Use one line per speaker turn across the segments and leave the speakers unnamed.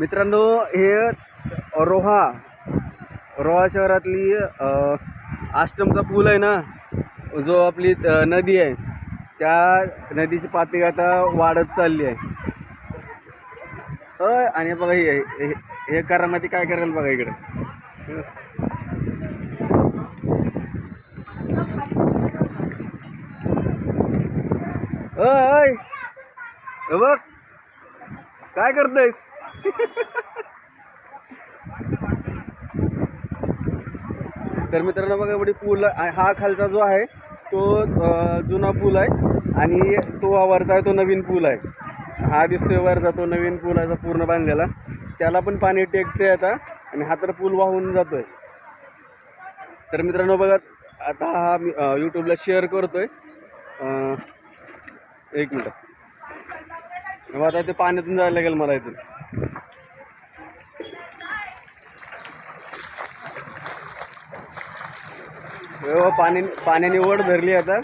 मित्रांनो हे रोहा रोहा शहरातली आष्टमचा पूल आहे ना जो आपली नदी आहे. त्या नदीची पातळी आता वाढत चालली आहे. होय आणि बघा हे हे- हे करामध्ये काय करायला बघा इकडे. अय बघ. काय करतोयस? तर मित्रांनो बघा एवढी पूल हा खालचा जो आहे तो जुना पूल आहे आणि तो वरचा आहे तो नवीन पूल आहे. हा दिसतोय वरचा तो नवीन पूल आहे पूर्ण बांधलेला. त्याला पण पाणी टेकते आता आणि हा तर पूल वाहून जातोय. तर मित्रांनो बघा आता हा मी यूट्यूबला शेअर करतोय. एक मिनटं. मग आता ते पाण्यातून जायला लागेल मला इथून. पाणी पाण्याने ओढ धरली आता.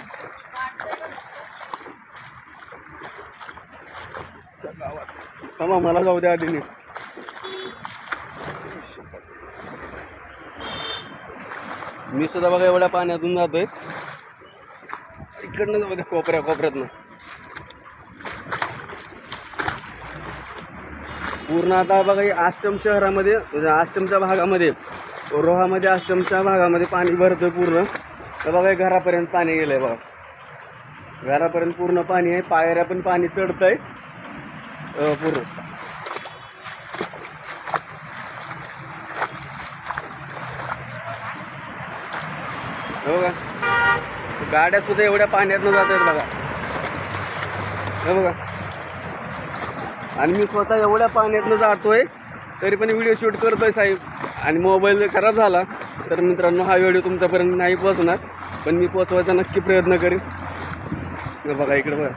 थांबा मला जाऊ द्या आधी मी सुद्धा बघा एवढ्या पाण्यातून जातोय. इकडनं जाऊ द्या कोपऱ्या कोपऱ्यातनं. पूर्ण आता बघा हे शहरामध्ये म्हणजे आष्टमच्या भागामध्ये रोहामध्ये आष्टमच्या भागामध्ये पाणी भरतोय पूर्ण. तर बघा घरापर्यंत पाणी गेलंय बघा. घरापर्यंत पूर्ण पाणी आहे. पायऱ्या पण पाणी चढतं आहे पूर्ण. हो का गाड्या सुद्धा एवढ्या पाण्यातनं जात आहेत बघा. हो बघा. आणि मी स्वतः एवढ्या पाण्यातनं जातोय तरी पण व्हिडिओ शूट करतोय साहेब. आणि मोबाईल जर खराब झाला तर मित्रांनो हा व्हिडिओ तुमच्यापर्यंत नाही पोहोचणार. पण मी पोचवायचा नक्की प्रयत्न करीन. बघा इकडे बघा.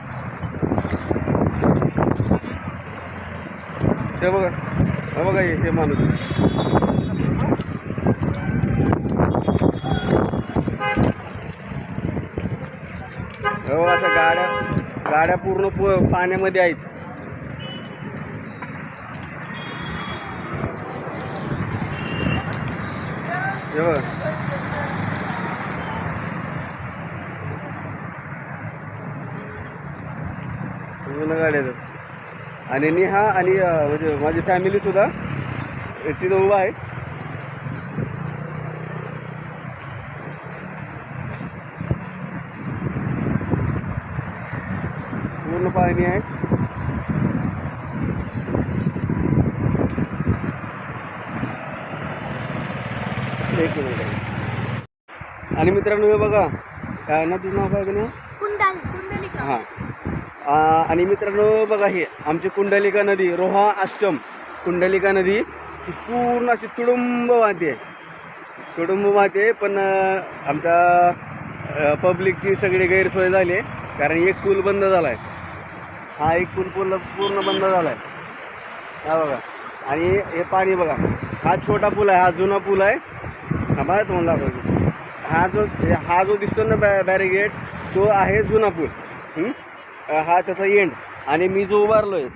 ते बघा. हे बघा हे माणूस. हो आता गाड्या गाड्या पूर्ण पाण्यामध्ये आहेत. बघा पूर्ण गाड्या आहेत आणि मी हा आणि म्हणजे माझी फॅमिली सुद्धा तिथं उभा आहे. पूर्ण पाणी आहे. एक मिनिट आणि मित्रांनो हे बघा काय ना तुझं नाव काय का
कुंडलिका.
हां. आणि मित्रांनो बघा हे आमची कुंडलिका नदी रोहा अष्टम कुंडलिका नदी ही पूर्ण अशी तुडुंब वाहते. तुडुंब वाहते पण आमच्या पब्लिकची सगळी गैरसोय झाली आहे कारण एक पूल बंद झाला आहे हा एक पूल पूर्ण पूर्ण बंद झाला आहे हा बघा. आणि हे पाणी बघा. हा छोटा पूल आहे हा जुना पूल आहे. हा बघा तुम्हाला दाखवतो हा जो हा जो दिसतो ना बॅ बॅरिगेट तो आहे जुना पूल. हं? हा त्याचा एंड आणि मी जो उभारलोय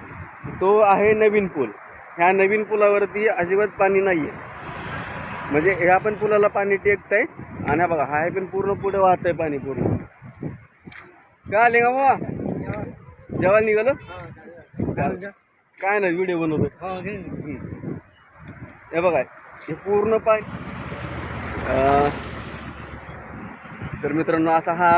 तो आहे नवीन पूल. ह्या नवीन पुलावरती अजिबात पाणी नाही आहे म्हणजे ह्या पण पुलाला पाणी टेकतंय. आणि हा बघा हा पण पूर्ण पुढे वाहतंय पाणी पूर्ण. का आले का बाबा जेव्हा निघालं? काय नाही व्हिडिओ बनवतोय. हे बघा हे पूर्ण पाय अं, तर मित्रांनो असा हा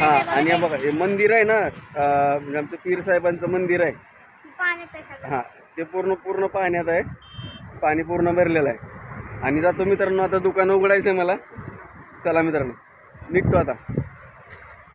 हा आणि बघा हे मंदिर आहे ना म्हणजे आमचं पीर साहेबांचं मंदिर आहे. हा ते पूर्ण पूर्ण पाण्यात आहे. पाणी पूर्ण भरलेलं आहे. आणि जातो मित्रांनो आता दुकान उघडायचं आहे मला. चला मित्रांनो निघतो आता.